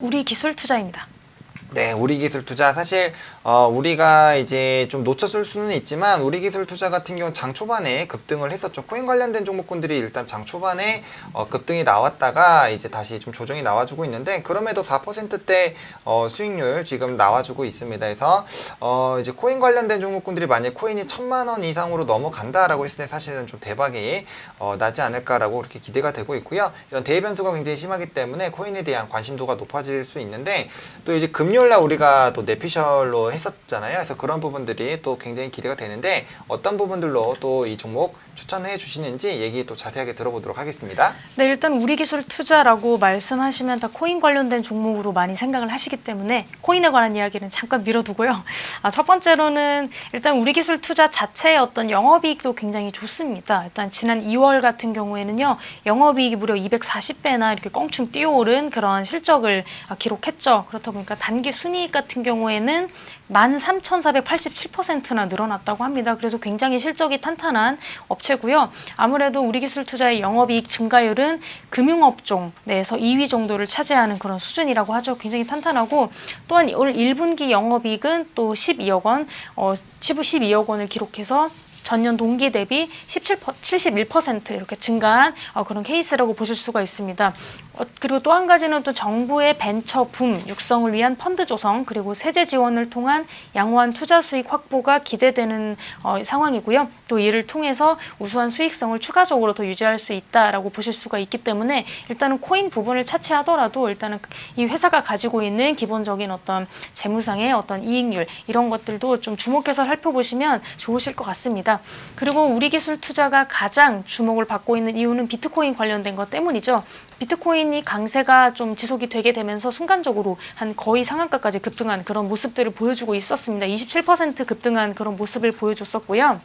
우리 기술 투자입니다. 네, 우리 기술 투자 사실 어, 우리가 이제 좀 놓쳤을 수는 있지만 우리 기술 투자 같은 경우는 장 초반에 급등을 했었죠. 코인 관련된 종목군들이 일단 장 초반에 어, 급등이 나왔다가 이제 다시 좀 조정이 나와주고 있는데 그럼에도 4%대 어, 수익률 지금 나와주고 있습니다. 그래서 어, 이제 코인 관련된 종목군들이 만약 코인이 천만 원 이상으로 넘어간다라고 했을 때 사실은 좀 대박이 어, 나지 않을까라고 그렇게 기대가 되고 있고요. 이런 대의 변수가 굉장히 심하기 때문에 코인에 대한 관심도가 높아질 수 있는데 또 이제 금 요일 날 우리가 또 내피셜로 했었잖아요. 그래서 그런 부분들이 또 굉장히 기대가 되는데 어떤 부분들로 또 이 종목 추천해 주시는지 얘기 또 자세하게 들어보도록 하겠습니다. 네, 일단 우리 기술 투자라고 말씀하시면 다 코인 관련된 종목으로 많이 생각을 하시기 때문에 코인에 관한 이야기는 잠깐 미뤄두고요. 아, 첫 번째로는 일단 우리 기술 투자 자체의 어떤 영업이익도 굉장히 좋습니다. 일단 지난 2월 같은 경우에는요, 영업이익이 무려 240배나 이렇게 껑충 뛰어오른 그런 실적을 아, 기록했죠. 그렇다 보니까 단기 순이익 같은 경우에는 13,487%나 늘어났다고 합니다. 그래서 굉장히 실적이 탄탄한 업체고요. 아무래도 우리 기술 투자의 영업이익 증가율은 금융업종 내에서 2위 정도를 차지하는 그런 수준이라고 하죠. 굉장히 탄탄하고 또한 올 1분기 영업이익은 또 12억 원, 어, 12억 원을 기록해서 전년 동기 대비 17, 71% 이렇게 증가한 어, 그런 케이스라고 보실 수가 있습니다. 어, 그리고 또 한 가지는 또 정부의 벤처 붐 육성을 위한 펀드 조성 그리고 세제 지원을 통한 양호한 투자 수익 확보가 기대되는 어, 상황이고요. 또 이를 통해서 우수한 수익성을 추가적으로 더 유지할 수 있다라고 보실 수가 있기 때문에 일단은 코인 부분을 차치하더라도 일단은 이 회사가 가지고 있는 기본적인 어떤 재무상의 어떤 이익률 이런 것들도 좀 주목해서 살펴보시면 좋으실 것 같습니다. 그리고 우리 기술 투자가 가장 주목을 받고 있는 이유는 비트코인 관련된 것 때문이죠. 비트코인이 강세가 좀 지속이 되게 되면서 순간적으로 한 거의 상한가까지 급등한 그런 모습들을 보여주고 있었습니다. 27% 급등한 그런 모습을 보여줬었고요.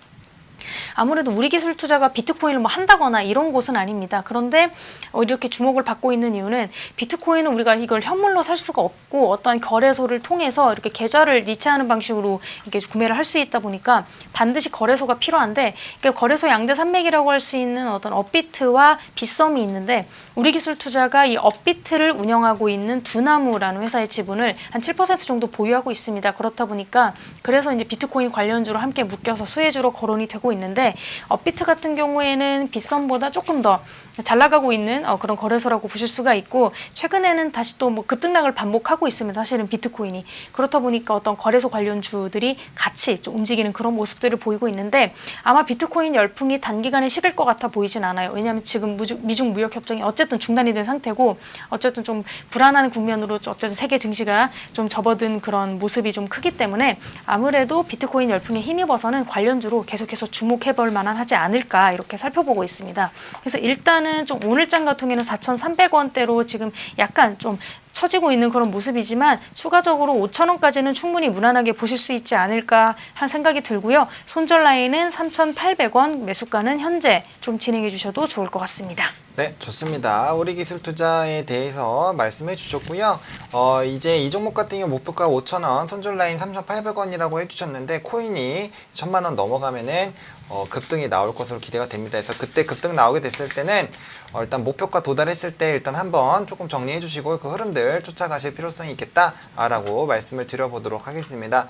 아무래도 우리 기술 투자가 비트코인을 뭐 한다거나 이런 곳은 아닙니다. 그런데 어, 이렇게 주목을 받고 있는 이유는 비트코인은 우리가 이걸 현물로 살 수가 없고 어떠한 거래소를 통해서 이렇게 계좌를 이체하는 방식으로 이렇게 구매를 할 수 있다 보니까 반드시 거래소가 필요한데 거래소 양대 산맥이라고 할 수 있는 어떤 업비트와 빗썸이 있는데 우리 기술 투자가 이 업비트를 운영하고 있는 두나무라는 회사의 지분을 한 7% 정도 보유하고 있습니다. 그렇다 보니까 그래서 이제 비트코인 관련주로 함께 묶여서 수혜주로 거론이 되고 있는데 업비트 같은 경우에는 빗썸보다 조금 더 잘 나가고 있는 어, 그런 거래소라고 보실 수가 있고 최근에는 다시 또 뭐 급등락을 반복하고 있습니다. 사실은 비트코인이 그렇다 보니까 어떤 거래소 관련 주들이 같이 좀 움직이는 그런 모습들을 보이고 있는데 아마 비트코인 열풍이 단기간에 식을 것 같아 보이진 않아요. 왜냐하면 지금 무주- 미중 무역 협정이 어쨌든 중단이 된 상태고 어쨌든 좀 불안한 국면으로 어쨌든 세계 증시가 좀 접어든 그런 모습이 좀 크기 때문에 아무래도 비트코인 열풍에 힘입어서는 관련주로 계속해서 주 목해 볼 만한 하지 않을까 이렇게 살펴보고 있습니다. 그래서 일단은 좀 오늘장 같은 경우에는 4,300원대로 지금 약간 좀 처지고 있는 그런 모습이지만 추가적으로 5,000원까지는 충분히 무난하게 보실 수 있지 않을까 한 생각이 들고요. 손절 라인은 3,800원, 매수가는 현재 좀 진행해 주셔도 좋을 것 같습니다. 네, 좋습니다. 우리 기술 투자에 대해서 말씀해 주셨고요. 어, 이제 이 종목 같은 경우 목표가 5,000원, 손절 라인 3,800원이라고 해 주셨는데 코인이 1,000만 원 넘어가면은 어, 급등이 나올 것으로 기대가 됩니다. 그래서 그때 급등 나오게 됐을 때는 어, 일단 목표가 도달했을 때 일단 한번 조금 정리해 주시고 그 흐름들 쫓아가실 필요성이 있겠다라고 말씀을 드려보도록 하겠습니다.